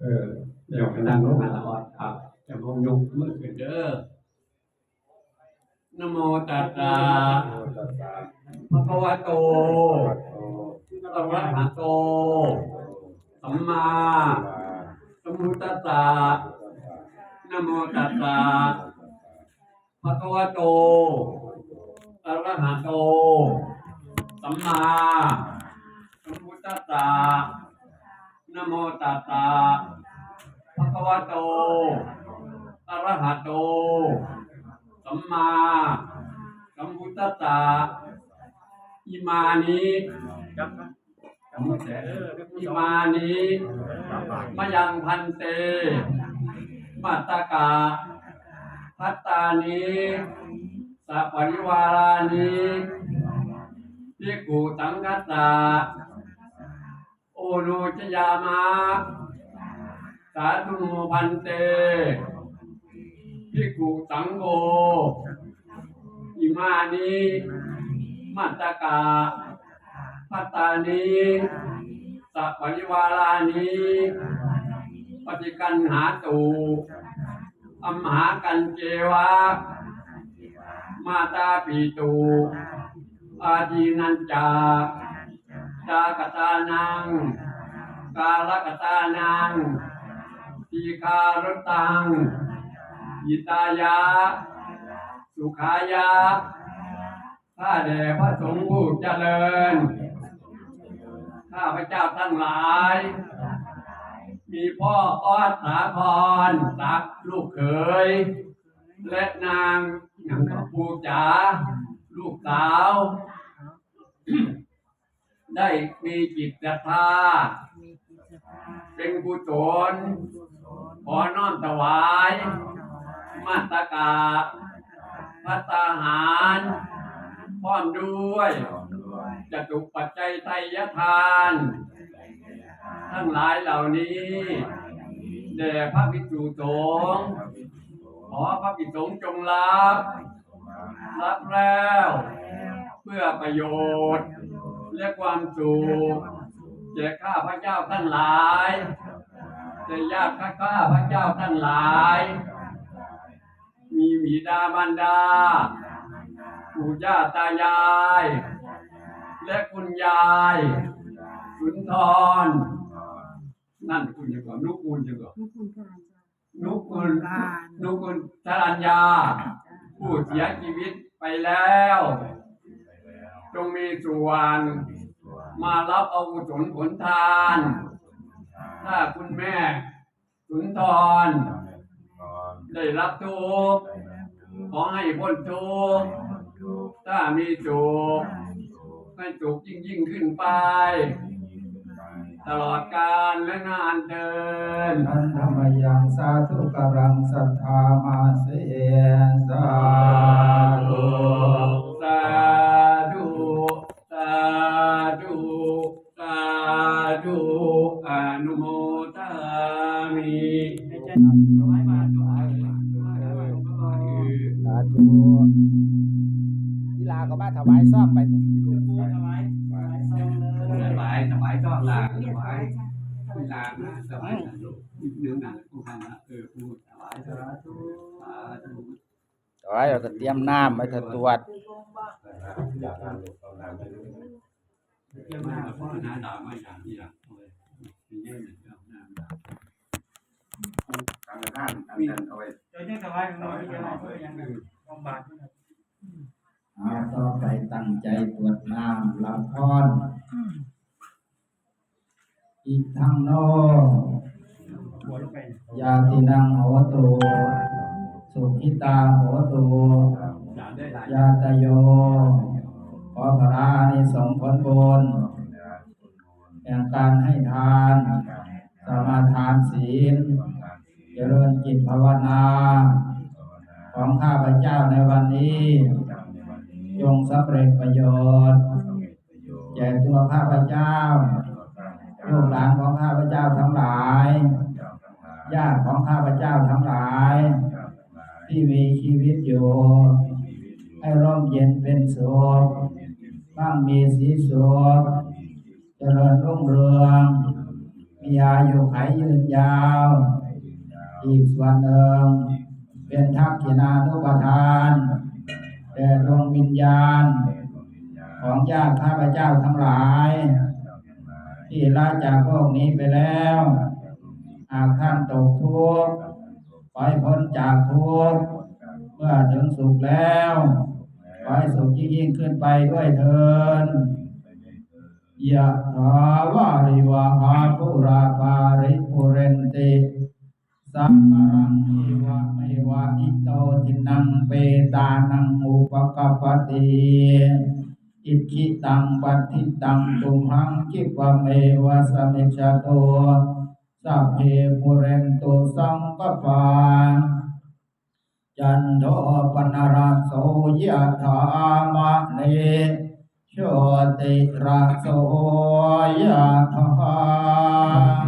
เออเดี๋ยวไปนั่งลงมาละออดครับจะพงยกมือขึ้นเด้อนะโมตัสสะโมตัสสะภะคะวะโตโตอะระหะโต สัมมาสัมพุทธัสสะนะโมตัสสะภะคะวะโตอะระหะโต สัมมาสัมพุทธัสสะ นะโมตัสสะภะคะวะโตอะระหะโต สัมมาสัมพุทธัสสะอิมานิอิมานิมะยังพันเตมัตตกะพัตตานิสัปปริวารานิพิกขุสังคัสสะ โอโนชยามะสาธุโมพันเตพิกขุสังโฆอิมานิมัตตกะพัตตานิสัปปริวารานิปฏิกันหาตูอัมหากันเจวะมาตาปีตูอาดีนันจา จากตานัง กาลกตานังทีคารตังยิตายะสุขายะข้าแด่พระสงฆ์ผู้เจริญ ข้าพระเจ้าทั้งหลาย มีพ่ออ้อดสาครตักลูกเขย และนางอย่างกับปูจ๋าลูกสาว ได้มีจิตศรัทธาเป็นกุศลขอน้อมถวาย มาตกาพัตาหารพร้อมด้วยจตุปัจจัยไตยทาน ทั้งหลายเหล่านี้แด่พระภิกษุสงฆ์ขอพระภิกษุสงฆ์จงรับ รับแล้ว เพื่อประโยชน์ และความสุขแก่ข้าพระเจ้าทั้งหลายแก่ญาติข้าพระเจ้าทั้งหลาย มีบิดาบรรดาปู่ย่าตายาย และคุณยายสุนทร นั่นคุณยังก่อนนุกูลยังก่อนนุคุณการนุกุลนุกุลจรัญญาผู้เสียชีวิตไปแล้ว จงมีส่วน มารับเอากุศลผลทาน ถ้าคุณแม่สุนทร ได้รับทุกข์ขอให้พ้นทุกข์ถ้ามีสุขให้สุขยิ่งยิ่งขึ้นไป ตลอดกาลและนานเดินนันธรรมยังสาธุกรังสัทธามาเสสาธุ ธุสาธุอนุโมทามิสาธุกีฬาก็มาถวายซ่อมไปสบายสบายก็ลาสบายเวลานะสบายนะลูกเนื้อหนังผู้พันนะเออพูดสบายสาธุสาธุถวายเราก็เตรียมน้ำไว้ถตรวจ เกี่ยวมาพ่อหน้าด่าไม่ด่าที่หลังเลยเป็นเรื่องหนึ่งเรื่องหน้าด่าการงานอันนั้นเอาไว้เดี๋ยวจะสบายของเราที่จะมาเพื่อยังบำบัดอาต่อไปตั้งใจตรวจน้ำรับพรอีกทั้งโนหัวลงไปยาตินังโหตุสุขิตาโหตุด่าได้หลายาตโย อพระานิสงส์ผลบุญแห่งการให้ทานสมาทานศีลเจริญจิตภาวนา ของข้าพเจ้าในวันนี้ จงสำเร็จประโยชน์แก่ตัวข้าพเจ้าลูกหลานของข้าพเจ้าทั้งหลายญาติของข้าพเจ้าทั้งหลาย ที่มีชีวิตอยู่ ให้ร่มเย็นเป็นสุข บ้างมีสีสุขเจริญรุ่งเรืองมีอายุไขยืนยาว อีกส่วนหนึ่งเป็นทักษิณานุปทานแด่ดวงวิญญาณ ของญาติข้าพเจ้าทั้งหลาย ที่ละจากโลกนี้ไปแล้วหากท่านตกทุกข์ปล่อยพ้นจากทุกข์เมื่อถึงสุขแล้ว อให้สุขยิ่งยิ่งขึ้นไปด้วยเถินยะถาวาริวหาปุราปาริปุเรนติสัพพะรังเอวะเมวะอิโตทินังเปตานังอุปกปปติอิจิตังปัฏฐิตังตุมหังคิปะเมวะสมิจจโตสัพเพปุเรนตุสังกปา จันโทปนราโสยะธามะเนโชติราโสยะธา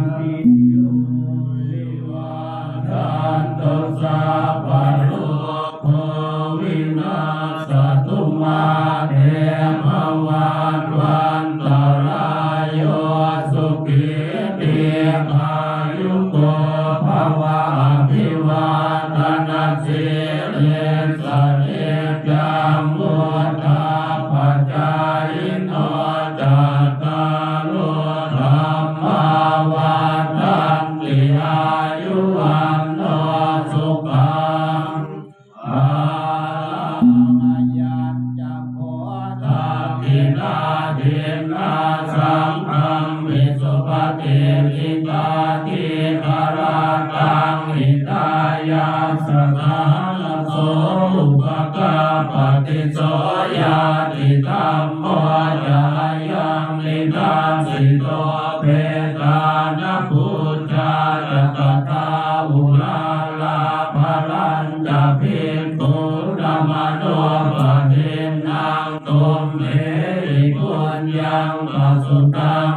กาปฏิโสยาติธรรมโมจายังนิทานสิโตเปตานพุทธาจตตาอุลาลาภลัญจะพิกขุนามโนปะเทนังตุมเหปุญญังปะสุตัง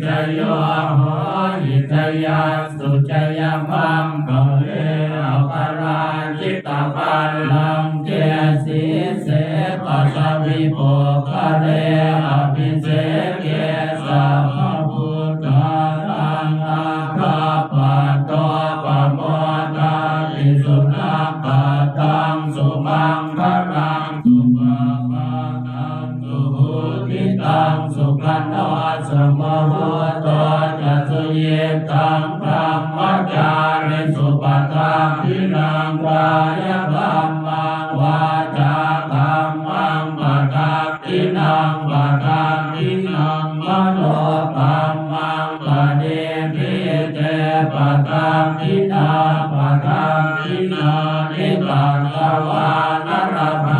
งวิจโยโหหิตยาสุจยมังกเลอปาราจิตาปัลลังเจสีเสปัสสวิโปกะเลอภิ สุปตังทินังกายธรรมังวาจาธรรมังปะตังทินังปะตังทินังมโนกรรมังปะเดมิเตปะตังทินาปะกังทินานิตังกวานรพันตา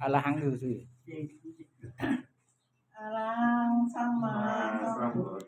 อรหังดูสิ อรหังสัมมาสัมพุท